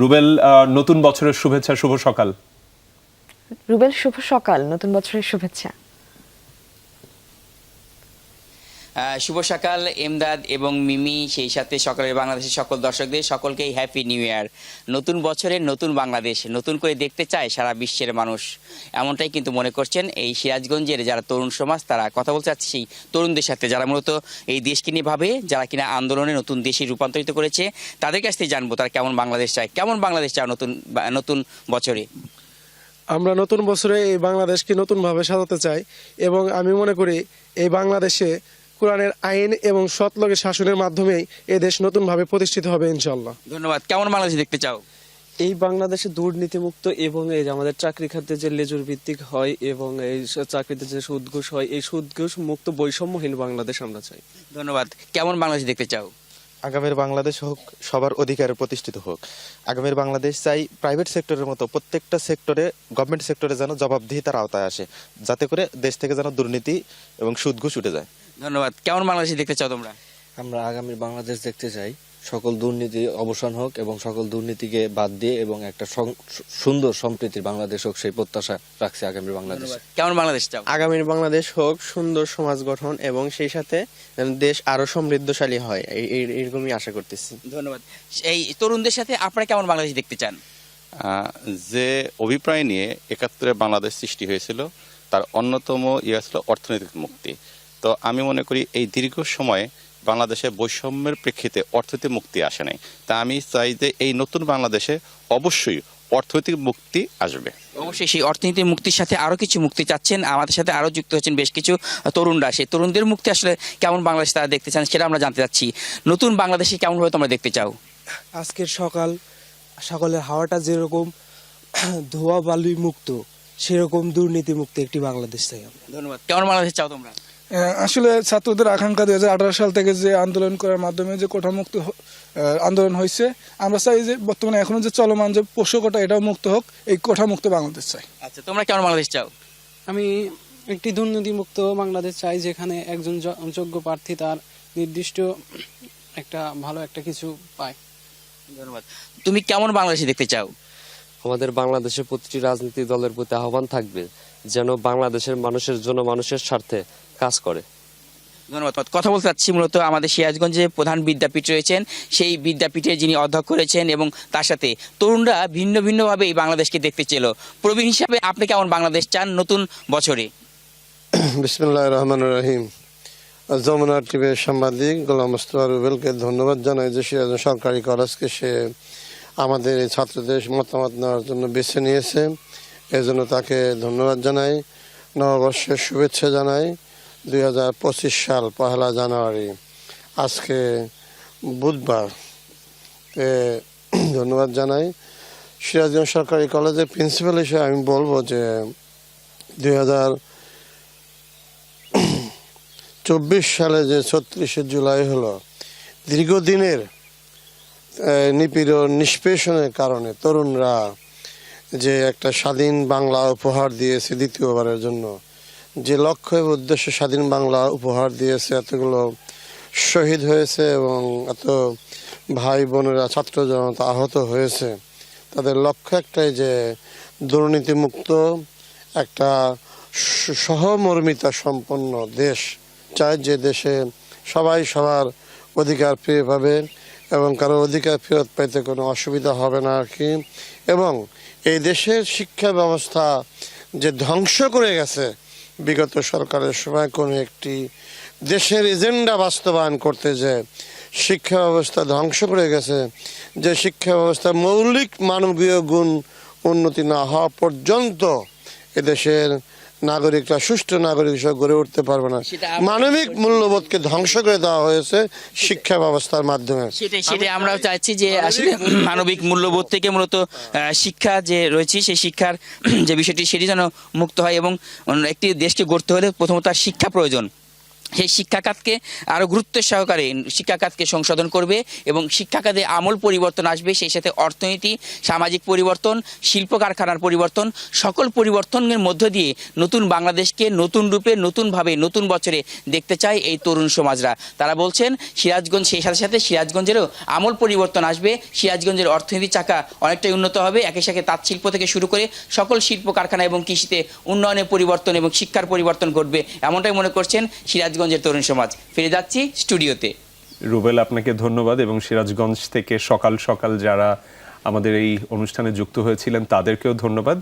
রুবেল নতুন বছরের শুভেচ্ছা শুভ সকাল। রুবেল শুভ সকাল নতুন বছরের শুভেচ্ছা। শুভ সকাল, এমদাদ এবং মিমি, সেই সাথে সকালের বাংলাদেশের সকল দর্শকদের, সকলকেই হ্যাপি নিউ ইয়ার নতুন বছরের নতুন বাংলাদেশ, নতুন করে দেখতে চায় সারা বিশ্বের মানুষ। এমনটাই কিন্তু মনে করছেন এই সিরাজগঞ্জের যারা তরুণ সমাজ, তারা কথা বলতে চাচ্ছে সেই তরুণদের সাথে, যারা মূলত এই দেশকে নিয়ে ভাবে, যারা কিনা আন্দোলনে নতুন দেশে রূপান্তরিত করেছে, তাদের কাছ থেকে জানব তারা কেমন বাংলাদেশ চায়, কেমন বাংলাদেশ চায় নতুন নতুন বছরে। আমরা নতুন বছরে এই বাংলাদেশকে নতুনভাবে সাজাতে চাই এবং আমি মনে করি এই বাংলাদেশে কোরআনের আইন এবং সৎলোকের শাসনের মাধ্যমেই এই দেশ নতুনভাবে প্রতিষ্ঠিত হবে ইনশাল্লাহ ধন্যবাদ। কেমন বাংলাদেশ দেখতে চাও? এই বাংলাদেশে দুর্নীতিমুক্ত এবং এই যে আমাদের চাকরি খাতে যে লেজুর ভিত্তিক হয় এবং এই চাকরিতে যে সুদ ঘুষ হয় এই সুদ ঘুষ মুক্ত বৈষম্যহীন বাংলাদেশ আমরা চাই। ধন্যবাদ। কেমন বাংলাদেশ দেখতে চাও? আগামীর বাংলাদেশ হোক সবার অধিকারে প্রতিষ্ঠিত হোক। আগামীর বাংলাদেশ চাই প্রাইভেট সেক্টরের মতো প্রত্যেকটা সেক্টরে গভর্নমেন্ট সেক্টরে যেন জবাবদিহিতার আওতায় আসে যাতে করে দেশ থেকে যেন দুর্নীতি এবং সুদ ঘুষ উঠে যায়। ধন্যবাদ। কেমন বাংলাদেশ দেখতে চাও তোমরা? আমরা আগামীর বাংলাদেশ দেখতে চাই। সকল দুর্নীতি অবসান হোক এবং সকল দুর্নীতিকে বাদ দিয়ে এবং একটা সুন্দর সম্প্রীতির বাংলাদেশ হোক সেই প্রত্যাশা রাখছে আগামীর বাংলাদেশ। কেমন বাংলাদেশ চাও? আগামীর বাংলাদেশ হোক সুন্দর সমাজ গঠন এবং সেই সাথে দেশ আরও সমৃদ্ধশালী হয় এই- এই- আশা করতেছি। ধন্যবাদ। এই তরুণদের সাথে আপনারা কেমন বাংলাদেশ দেখতে চান? আহ, যে অভিপ্রায় নিয়ে একাত্তরে বাংলাদেশ সৃষ্টি হয়েছিল তার অন্যতম ইয়ে ছিল অর্থনৈতিক মুক্তি। তো আমি মনে করি এই দীর্ঘ সময়ে বাংলাদেশে বৈষম্যের প্রেক্ষিতে অর্থনৈতিক মুক্তি আসে নাই। তা আমি চাই যে এই নতুন বাংলাদেশে অবশ্যই অর্থনৈতিক মুক্তি আসবে। অবশ্যই সেই অর্থনীতির মুক্তির সাথে আরও কিছু মুক্তি চাচ্ছেন। আমাদের সাথে আরও যুক্ত হচ্ছেন বেশ কিছু তরুণরা। সেই তরুণদের মুক্তি আসলে কেমন বাংলাদেশ তারা দেখতে চান সেটা আমরা জানতে চাচ্ছি। নতুন বাংলাদেশে কেমন ভাবে তোমরা দেখতে চাও? আজকের সকাল সকালের হাওয়াটা যেরকম ধোয়া বালুই মুক্ত সেরকম দুর্নীতি মুক্ত একটি বাংলাদেশ চাই আমরা। ধন্যবাদ। কেমন বাংলাদেশ চাও তোমরা? আসলে ছাত্রদের আকাঙ্ক্ষা দুই হাজার আঠারো সাল থেকে যে আন্দোলন করার মাধ্যমে যে কোঠামুক্ত আন্দোলন হয়েছে আমরা চাই যে বর্তমানে এখনও যে চলমান যে পোষ্যকটা এটাও মুক্ত হোক এই কোঠামুক্ত বাংলাদেশ চাই। আচ্ছা তোমরা কেমন বাংলাদেশ চাও? আমি একটি দুর্নীতিমুক্ত বাংলাদেশ চাই যেখানে একজন যোগ্য প্রার্থী তার নির্দিষ্ট একটা ভালো একটা কিছু পায়। ধন্যবাদ। তুমি কেমন বাংলাদেশে দেখতে চাও? আমাদের বাংলাদেশের প্রতিটি রাজনীতি দলের প্রতি আহ্বান থাকবে যেন বাংলাদেশের মানুষের জন্য মানুষের স্বার্থে কাজ করে। ধন্যবাদ। কথা বলতে চাচ্ছি মূলত আমাদের সিরাজগঞ্জে প্রধান বিদ্যাপীঠ রয়েছেন। সেই বিদ্যাপীঠে যিনি অধ্যক্ষ রয়েছেন এবং তার সাথে তরুণরা ভিন্ন ভিন্নভাবে এই বাংলাদেশকে দেখতে চেল। প্রবীণ হিসাবে আপনি কেমন বাংলাদেশ চান নতুন বছরে? বিসমুল্লাহ রহমান রহিম। যমুনা টিভির সাংবাদিক গোলাম মোস্তফা রুবেলকে ধন্যবাদ জানাই যে সে একজন সরকারি কলেজকে সে আমাদের এই ছাত্রদের মতামত নেওয়ার জন্য বেছে নিয়েছে। এজন্য তাকে ধন্যবাদ জানাই। নববর্ষের শুভেচ্ছা জানাই। দুই হাজার পঁচিশ সাল, পহেলা জানুয়ারি। আজকে বুধবার। এ, ধন্যবাদ জানাই। সিরাজগঞ্জ সরকারি কলেজের প্রিন্সিপাল হিসেবে আমি বলব যে, দুই চব্বিশ সালে যে ছত্রিশে জুলাই হলো, দীর্ঘদিনের নিপীড়ন নিষ্পেষণের কারণে তরুণরা যে একটা স্বাধীন বাংলা উপহার দিয়েছে দ্বিতীয়বারের জন্য, যে লক্ষ্য এবং উদ্দেশ্যে স্বাধীন বাংলা উপহার দিয়েছে, এতগুলো শহীদ হয়েছে এবং এত ভাই বোনেরা, ছাত্র জনতা আহত হয়েছে, তাদের লক্ষ্য একটাই যে দুর্নীতিমুক্ত একটা সহমর্মিতা সম্পন্ন দেশ। চায় যে দেশে সবাই সবার অধিকার পেয়ে পাবে। এবং কারও অধিকার ফেরত পাইতে কোনো অসুবিধা হবে না আর কি। এবং এই দেশের শিক্ষা ব্যবস্থা যে ধ্বংস করে গেছে, বিগত সরকারের সময় কোনো একটি দেশের এজেন্ডা বাস্তবায়ন করতে যে শিক্ষা ব্যবস্থা ধ্বংস করে গেছে, যে শিক্ষা ব্যবস্থা মৌলিক মানবীয় গুণ উন্নতি না হওয়া পর্যন্ত এদেশের নাগরিকরা সুষ্ঠু নাগরিক হিসেবে গড়ে উঠতে পারবে না। মানবিক মূল্যবোধকে ধ্বংস করে দেওয়া হয়েছে শিক্ষা ব্যবস্থার মাধ্যমে। সেটাই সেটাই আমরা চাইছি যে আসলে মানবিক মূল্যবোধ থেকে মূলত আহ, শিক্ষা যে রয়েছে সেই শিক্ষার যে বিষয়টি সেটি যেন মুক্ত হয় এবং একটি দেশকে গড়তে হলে প্রথমত শিক্ষা প্রয়োজন। সেই শিক্ষাখাতকে আরও গুরুত্ব সহকারে শিক্ষাখাতকে সংশোধন করবে এবং শিক্ষাখাতে আমূল পরিবর্তন আসবে, সেই সাথে অর্থনীতি, সামাজিক পরিবর্তন, শিল্প কারখানার পরিবর্তন, সকল পরিবর্তনের মধ্য দিয়ে নতুন বাংলাদেশকে নতুন রূপে, নতুনভাবে, নতুন বছরে দেখতে চায় এই তরুণ সমাজরা। তারা বলছেন, সিরাজগঞ্জ, সেই সাথে সাথে সিরাজগঞ্জেরও আমূল পরিবর্তন আসবে। সিরাজগঞ্জের অর্থনীতি চাকা অনেকটাই উন্নত হবে। একই সাথে তাঁত শিল্প থেকে শুরু করে সকল শিল্প কারখানা এবং কৃষিতে উন্নয়নের পরিবর্তন এবং শিক্ষার পরিবর্তন ঘটবে, এমনটাই মনে করছেন সিরাজগঞ্জের তরুণ সমাজ। ফিরে যাচ্ছি স্টুডিওতে। রুবেল, আপনাকে ধন্যবাদ এবং সিরাজগঞ্জ থেকে সকাল সকাল যারা আমাদের এই অনুষ্ঠানে যুক্ত হয়েছিলেন, তাদেরকেও ধন্যবাদ।